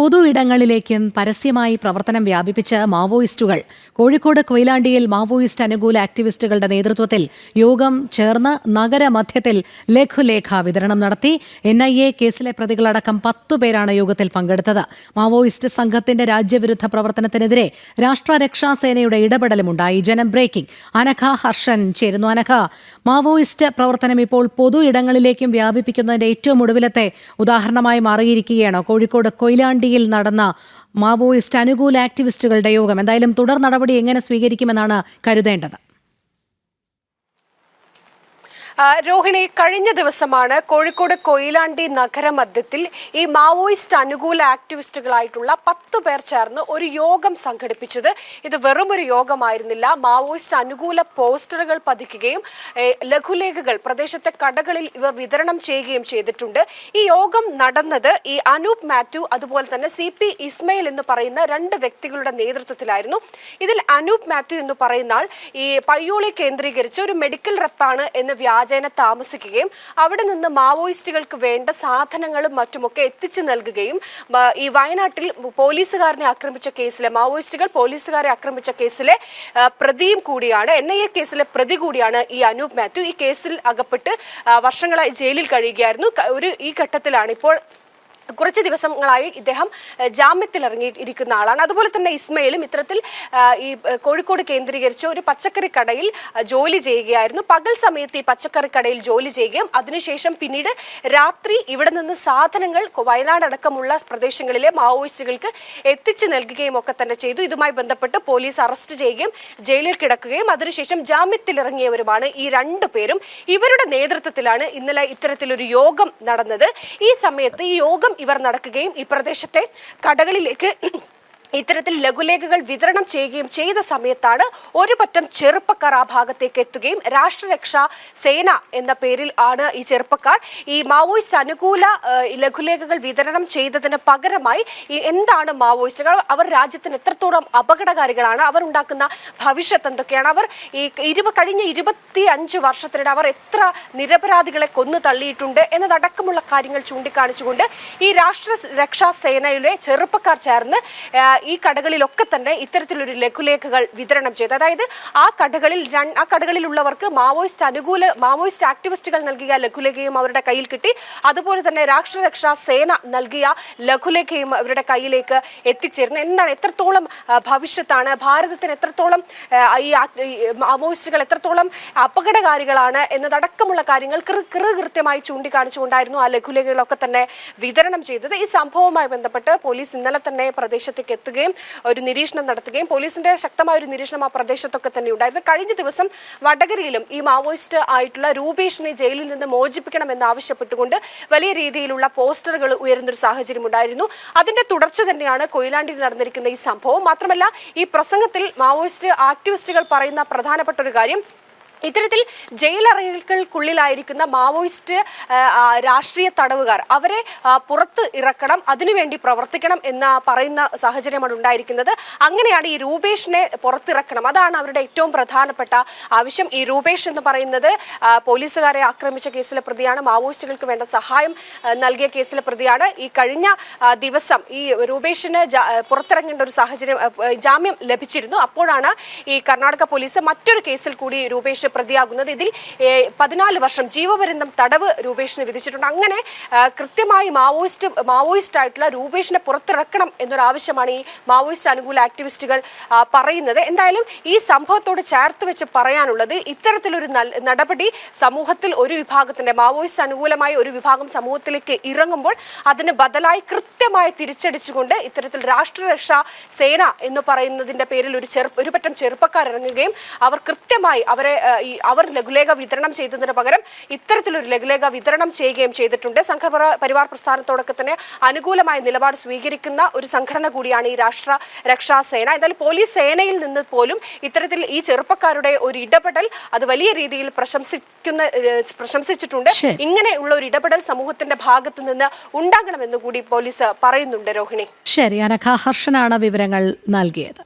പൊതു ഇടങ്ങളിലേക്കും പരസ്യമായി പ്രവർത്തനം വ്യാപിപ്പിച്ച മാവോയിസ്റ്റുകൾ. കോഴിക്കോട് കൊയിലാണ്ടിയിൽ മാവോയിസ്റ്റ് അനുകൂല ആക്ടിവിസ്റ്റുകളുടെ നേതൃത്വത്തിൽ യോഗം ചേർന്ന് നഗരമധ്യത്തിൽ ലഘുലേഖ വിതരണം നടത്തി. എൻ ഐ എ കേസിലെ പ്രതികളടക്കം പത്തു പേരാണ് യോഗത്തിൽ പങ്കെടുത്തത്. മാവോയിസ്റ്റ് സംഘത്തിന്റെ രാജ്യവിരുദ്ധ പ്രവർത്തനത്തിനെതിരെ രാഷ്ട്രരക്ഷാസേനയുടെ ഇടപെടലുമുണ്ടായി. ജനം ബ്രേക്കിംഗ്. അനഘ ഹർഷൻ ചേരുന്നു. അനഘ മാവോയിസ്റ്റ് പ്രവർത്തനം ഇപ്പോൾ പൊതു ഇടങ്ങളിലേക്കും വ്യാപിപ്പിക്കുന്നതിന്റെ ഏറ്റവും ഒടുവിലത്തെ ഉദാഹരണമായി മാറിയിരിക്കുകയാണ്. കോഴിക്കോട് കൊയിലാണ്ടിയിൽ നടന്ന മാവോയിസ്റ്റ് അനുകൂല ആക്ടിവിസ്റ്റുകളുടെ യോഗം. എന്തായാലും തുടർ നടപടി എങ്ങനെ സ്വീകരിക്കുമെന്നാണ് കരുതേണ്ടത്. രോഹിണി കഴിഞ്ഞ ദിവസമാണ് കോഴിക്കോട് കൊയിലാണ്ടി നഗരമധ്യത്തിൽ ഈ മാവോയിസ്റ്റ് അനുകൂല ആക്ടിവിസ്റ്റുകളായിട്ടുള്ള പത്തു പേർ ചേർന്ന് ഒരു യോഗം സംഘടിപ്പിച്ചത്. ഇത് വെറും ഒരു യോഗമായിരുന്നില്ല. മാവോയിസ്റ്റ് അനുകൂല പോസ്റ്ററുകൾ പതിക്കുകയും ലഘുലേഖകൾ പ്രദേശത്തെ കടകളിൽ ഇവർ വിതരണം ചെയ്യുകയും ചെയ്തിട്ടുണ്ട്. ഈ യോഗം നടന്നത് ഈ അനൂപ് മാത്യു അതുപോലെ തന്നെ സി പി ഇസ്മയിൽ എന്ന് പറയുന്ന രണ്ട് വ്യക്തികളുടെ നേതൃത്വത്തിലായിരുന്നു. ഇതിൽ അനൂപ് മാത്യു എന്ന് പറയുന്ന ആൾ ഈ പയ്യോളി കേന്ദ്രീകരിച്ച് ഒരു മെഡിക്കൽ റെപ്പാണ് എന്ന് വ്യാജേന താമസിക്കുകയും അവിടെ നിന്ന് മാവോയിസ്റ്റുകൾക്ക് വേണ്ട സാധനങ്ങളും മറ്റുമൊക്കെ എത്തിച്ചു നൽകുകയും ഈ വയനാട്ടിൽ പോലീസുകാരനെ ആക്രമിച്ച കേസിലെ മാവോയിസ്റ്റുകൾ പോലീസുകാരെ ആക്രമിച്ച കേസിലെ പ്രതിയും കൂടിയാണ് എൻ ഐ എ കേസിലെ പ്രതി കൂടിയാണ് ഈ അനൂപ് മാത്യു. ഈ കേസിൽ അകപ്പെട്ട് വർഷങ്ങളായി ജയിലിൽ കഴിയുകയായിരുന്നു. ഒരു ഈ ഘട്ടത്തിലാണ് ഇപ്പോൾ കുറച്ച് ദിവസങ്ങളായി ഇദ്ദേഹം ജാമ്യത്തിൽ ഇറങ്ങിയിരിക്കുന്ന ആളാണ്. അതുപോലെ തന്നെ ഇസ്മയിലും ഇത്തരത്തിൽ ഈ കോഴിക്കോട് കേന്ദ്രീകരിച്ച് ഒരു പച്ചക്കറി കടയിൽ ജോലി ചെയ്യുകയായിരുന്നു. പകൽ സമയത്ത് ഈ പച്ചക്കറി കടയിൽ ജോലി ചെയ്യുകയും അതിനുശേഷം പിന്നീട് രാത്രി ഇവിടെ നിന്ന് സാധനങ്ങൾ വയനാട് അടക്കമുള്ള പ്രദേശങ്ങളിലെ മാവോയിസ്റ്റുകൾക്ക് എത്തിച്ചു നൽകുകയും ഒക്കെ തന്നെ ചെയ്തു. ഇതുമായി ബന്ധപ്പെട്ട് പോലീസ് അറസ്റ്റ് ചെയ്യുകയും ജയിലിൽ കിടക്കുകയും അതിനുശേഷം ജാമ്യത്തിൽ ഇറങ്ങിയവരുമാണ് ഈ രണ്ടു പേരും. ഇവരുടെ നേതൃത്വത്തിലാണ് ഇന്നലെ ഇത്തരത്തിലൊരു യോഗം നടന്നത്. ഈ സമയത്ത് ഈ യോഗം ഇവർ നടക്കുകയും ഈ പ്രദേശത്തെ കടകളിലേക്ക് ഇത്തരത്തിൽ ലഘുലേഖകൾ വിതരണം ചെയ്യുകയും ചെയ്ത സമയത്താണ് ഒരു പറ്റം ചെറുപ്പക്കാർ ആ ഭാഗത്തേക്ക് എത്തുകയും രാഷ്ട്രരക്ഷാ സേന എന്ന പേരിൽ ആണ് ഈ ചെറുപ്പക്കാർ ഈ മാവോയിസ്റ്റ് അനുകൂല ലഘുലേഖകൾ വിതരണം ചെയ്തതിന് പകരമായി എന്താണ് മാവോയിസ്റ്റുകൾ? അവർ രാജ്യത്തിന് എത്രത്തോളം അപകടകാരികളാണ്? അവർ ഉണ്ടാക്കുന്ന ഭവിഷ്യത്ത് എന്തൊക്കെയാണ്? അവർ ഈ ഇരുപ കഴിഞ്ഞ ഇരുപത്തി അഞ്ച് വർഷത്തിനിടെ അവർ എത്ര നിരപരാധികളെ കൊന്നു തള്ളിയിട്ടുണ്ട് എന്നതടക്കമുള്ള കാര്യങ്ങൾ ചൂണ്ടിക്കാണിച്ചുകൊണ്ട് ഈ രാഷ്ട്ര രക്ഷാ സേനയിലെ ചെറുപ്പക്കാർ ചേർന്ന് ഈ കടകളിലൊക്കെ തന്നെ ഇത്തരത്തിലൊരു ലഘുലേഖകൾ വിതരണം ചെയ്തു. അതായത് ആ കടകളിൽ ആ കടകളിലുള്ളവർക്ക് മാവോയിസ്റ്റ് അനുകൂല മാവോയിസ്റ്റ് ആക്ടിവിസ്റ്റുകൾ നൽകിയ ലഘുലേഖയും അവരുടെ കയ്യിൽ കിട്ടി. അതുപോലെ തന്നെ രാഷ്ട്രരക്ഷാ സേന നൽകിയ ലഘുലേഖയും അവരുടെ കയ്യിലേക്ക് എത്തിച്ചേരുന്നു എന്താണ് എത്രത്തോളം ഭവിഷ്യത്താണ്? ഭാരതത്തിന് എത്രത്തോളം ഈ മാവോയിസ്റ്റുകൾ എത്രത്തോളം അപകടകാരികളാണ് എന്നതടക്കമുള്ള കാര്യങ്ങൾ കൃത്യമായി ചൂണ്ടിക്കാണിച്ചുകൊണ്ടായിരുന്നു ആ ലഘുലേഖകളൊക്കെ തന്നെ വിതരണം ചെയ്തത്. ഈ സംഭവവുമായി ബന്ധപ്പെട്ട് പോലീസ് ഇന്നലെ തന്നെ പ്രദേശത്തേക്ക് എത്തുകയും ഒരു നിരീക്ഷണം നടത്തുകയും പോലീസിന്റെ ശക്തമായ ഒരു നിരീക്ഷണം ആ പ്രദേശത്തൊക്കെ തന്നെ ഉണ്ടായിരുന്നു. കഴിഞ്ഞ ദിവസം വടകരയിലും ഈ മാവോയിസ്റ്റ് ആയിട്ടുള്ള രൂപേഷിനെ ജയിലിൽ നിന്ന് മോചിപ്പിക്കണമെന്ന് ആവശ്യപ്പെട്ടുകൊണ്ട് വലിയ രീതിയിലുള്ള പോസ്റ്ററുകൾ ഉയരുന്നൊരു സാഹചര്യം ഉണ്ടായിരുന്നു. അതിന്റെ തുടർച്ച തന്നെയാണ് കൊയിലാണ്ടിയിൽ നടന്നിരിക്കുന്ന ഈ സംഭവം. മാത്രമല്ല ഈ പ്രസംഗത്തിൽ മാവോയിസ്റ്റ് ആക്ടിവിസ്റ്റുകൾ പറയുന്ന പ്രധാനപ്പെട്ട ഒരു കാര്യം ഇത്തരത്തിൽ ജയിലറകൾക്കുള്ളിലായിരിക്കുന്ന മാവോയിസ്റ്റ് രാഷ്ട്രീയ തടവുകാർ അവരെ പുറത്ത് ഇറക്കണം അതിനുവേണ്ടി പ്രവർത്തിക്കണം എന്ന് പറയുന്ന സാഹചര്യമാണ് ഉണ്ടായിരിക്കുന്നത്. അങ്ങനെയാണ് ഈ രൂപേഷിനെ പുറത്തിറക്കണം. അതാണ് അവരുടെ ഏറ്റവും പ്രധാനപ്പെട്ട ആവശ്യം. ഈ രൂപേഷ് എന്ന് പറയുന്നത് പോലീസുകാരെ ആക്രമിച്ച കേസിലെ പ്രതിയാണ്. മാവോയിസ്റ്റുകൾക്ക് വേണ്ട സഹായം നൽകിയ കേസിലെ പ്രതിയാണ്. ഈ കഴിഞ്ഞ ദിവസം ഈ രൂപേഷിന് പുറത്തിറങ്ങേണ്ട ഒരു സാഹചര്യം ജാമ്യം ലഭിച്ചിരുന്നു. അപ്പോഴാണ് ഈ കർണാടക പോലീസ് മറ്റൊരു കേസിൽ കൂടി രൂപേഷ് പ്രതിയാകുന്നത്. ഇതിൽ പതിനാല് വർഷം ജീവപര്യന്തം തടവ് രൂപേഷിന് വിധിച്ചിട്ടുണ്ട്. അങ്ങനെ കൃത്യമായി മാവോയിസ്റ്റ് മാവോയിസ്റ്റ് ആയിട്ടുള്ള രൂപേഷിനെ പുറത്തിറക്കണം എന്നൊരു ആവശ്യമാണ് ഈ മാവോയിസ്റ്റ് അനുകൂല ആക്ടിവിസ്റ്റുകൾ പറയുന്നത്. എന്തായാലും ഈ സംഭവത്തോട് ചേർത്ത് വെച്ച് പറയാനുള്ളത് ഇത്തരത്തിലൊരു നടപടി സമൂഹത്തിൽ ഒരു വിഭാഗത്തിന്റെ മാവോയിസ്റ്റ് അനുകൂലമായ ഒരു വിഭാഗം സമൂഹത്തിലേക്ക് ഇറങ്ങുമ്പോൾ അതിന് ബദലായി കൃത്യമായി തിരിച്ചടിച്ചുകൊണ്ട് ഇത്തരത്തിൽ രാഷ്ട്രരക്ഷാ സേന എന്ന് പറയുന്നതിന്റെ പേരിൽ ഒരു ചെറു ഒരു പറ്റം ചെറുപ്പക്കാർ ഇറങ്ങുകയും അവർ കൃത്യമായി അവരെ ഈ അവർ ലഘുലേഖ വിതരണം ചെയ്തതിന് പകരം ഇത്തരത്തിലൊരു ലഘുലേഖ വിതരണം ചെയ്യുകയും ചെയ്തിട്ടുണ്ട്. സംഘപരിവാർ പരിവാർ പ്രസ്ഥാനത്തോടൊക്കെ തന്നെ അനുകൂലമായ നിലപാട് സ്വീകരിക്കുന്ന ഒരു സംഘടന കൂടിയാണ് ഈ രാഷ്ട്ര രക്ഷാ സേന. എന്നാൽ പോലീസ് സേനയിൽ നിന്ന് പോലും ഇത്തരത്തിൽ ഈ ചെറുപ്പക്കാരുടെ ഒരു ഇടപെടൽ അത് വലിയ രീതിയിൽ പ്രശംസിക്കുന്ന പ്രശംസിച്ചിട്ടുണ്ട്. ഇങ്ങനെയുള്ള ഒരു ഇടപെടൽ സമൂഹത്തിന്റെ ഭാഗത്തു നിന്ന് ഉണ്ടാകണമെന്ന് കൂടി പോലീസ് പറയുന്നുണ്ട് രോഹിണി. ശരി അനഘ ഹർഷനാണ് വിവരങ്ങൾ നൽകിയത്.